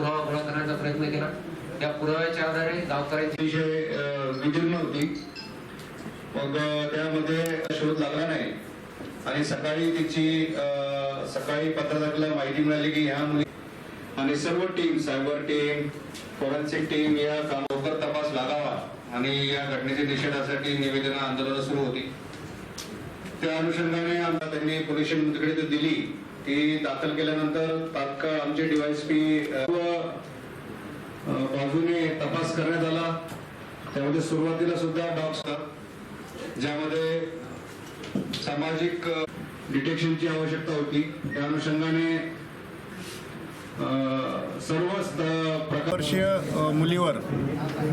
गोळा करण्याचा प्रयत्न केला. त्या पुराव्याच्या आधारे गावकऱ्यांची विषय विदीर्ण होती. मग त्यामध्ये शोध लागला नाही. आणि सकाळी तिची सकाळी पत्रकाला माहिती मिळाली की ह्या मुली आणि सर्व team cyber team forensic team या काम लवकर तपास लागावा आणि या घटनेच्या निषेधासाठी निवेदन आंदोलन सुरू होती. त्या अनुषंगाने आम्हाला त्यांनी पोलीस स्टेशनकडे दिली. ती दाखल केल्यानंतर तात्काळ आमचे डीवायसपी बाजूने तपास करण्यात आला. त्यामध्ये सुरुवातीला सुद्धा डॉग्स ज्यामध्ये सामाजिक डिटेक्शनची आवश्यकता होती. त्या अनुषंगाने वर्षीय मुलीवर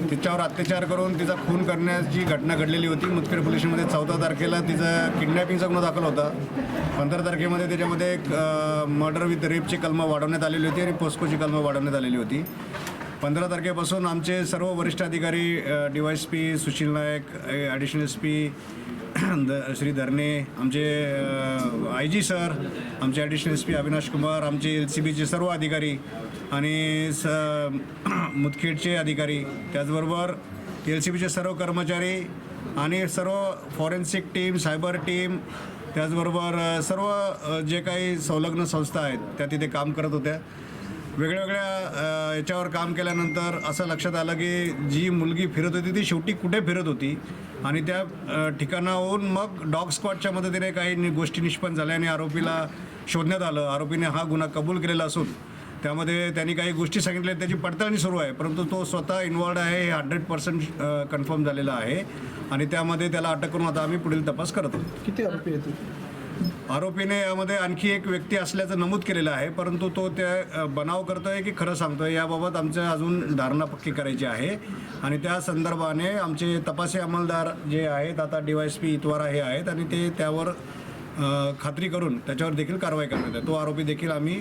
तिच्यावर अत्याचार करून तिचा खून करण्याची घटना घडलेली होती मुदखेड पोलिसमध्ये चौदा तारखेला तिचा किडनॅपिंगचा गुन्हा दाखल होता. पंधरा तारखेमध्ये त्याच्यामध्ये एक मर्डर विथ रेपची कलमं वाढवण्यात आलेली होती आणि पोस्कोची कलमं वाढवण्यात आलेली होती. पंधरा तारखेपासून आमचे सर्व वरिष्ठ अधिकारी D Y S P Sushil Naik additional S P the Shri धरणे आमचे आय जी सर आमचे additional S P Avinash Kumar आमचे एल सी बीचे सर्व अधिकारी आणि स मुदखेडचे अधिकारी त्याचबरोबर एल सी बीचे सर्व कर्मचारी आणि सर्व फॉरेन्सिक टीम सायबर टीम त्याचबरोबर सर्व जे काही संलग्न संस्था आहेत त्या तिथे काम करत होत्या. वेगळ्या याच्यावर काम केल्यानंतर असं लक्षात आलं की जी मुलगी फिरत होती ती शेवटी कुठे फिरत होती? आणि त्या ठिकाणाहून मग डॉग स्क्वॉडच्या मदतीने काही नि- गोष्टी निष्पन्न झाल्या आणि आरोपीला शोधण्यात आलं. आरोपीने हा गुन्हा कबूल केलेला असून त्यामध्ये त्यांनी काही गोष्टी सांगितल्या त्याची पडताळणी सुरू आहे. परंतु तो स्वतः इन्वॉल्ड आहे हे हंड्रेड पर्सेंट कन्फर्म झालेलं आहे. आणि त्यामध्ये त्याला अटक करून आता आम्ही पुढील तपास करत आहोत. किती आरोपी आहेत? आरोपीने यामध्ये आणखी एक व्यक्ती असल्याचं नमूद केलेलं आहे परंतु तो त्या बनाव करतोय की खरं सांगतोय याबाबत आमचं अजून धारणा पक्की करायची आहे. आणि त्या संदर्भाने आमचे तपासी अंमलदार जे आहेत आता D Y S P Itwara हे आहेत आणि ते त्यावर खात्री करून त्याच्यावर देखील कारवाई करण्यात आहे तो आरोपी देखील आम्ही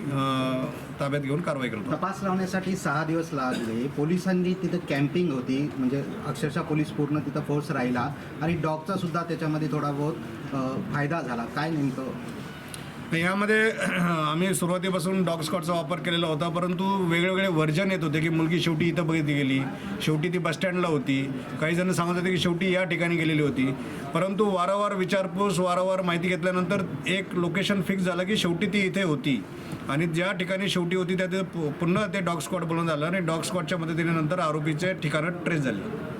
ताब्यात घेऊन कारवाई करतो. तपास लावण्यासाठी सहा दिवस लागले. पोलिसांनी तिथं कॅम्पिंग होती. म्हणजे अक्षरशः पोलीस पूर्ण तिथं फोर्स राहिला. आणि डॉगचा सुद्धा त्याच्यामध्ये थोडा बहुत फायदा झाला. काय नेमकं? तर यामध्ये आम्ही सुरुवातीपासून डॉग स्कॉटचा वापर केलेला होता परंतु वेगवेगळे वर्जन येत होते की मुलगी शेवटी इथं बघितली गेली शेवटी ती बसस्टँडला होती. काही जण सांगत होते की शेवटी या ठिकाणी गेलेली होती. परंतु वारंवार विचारपूस वारंवार माहिती घेतल्यानंतर एक लोकेशन फिक्स झालं की शेवटी ती इथे होती. आणि ज्या ठिकाणी शेवटी होती त्या ते पु- पुन्हा ते डॉग स्कॉट बोलून झालं आणि डॉग स्कॉटच्या मदतीने नंतर आरोपीचे ठिकाणं ट्रेस झाले.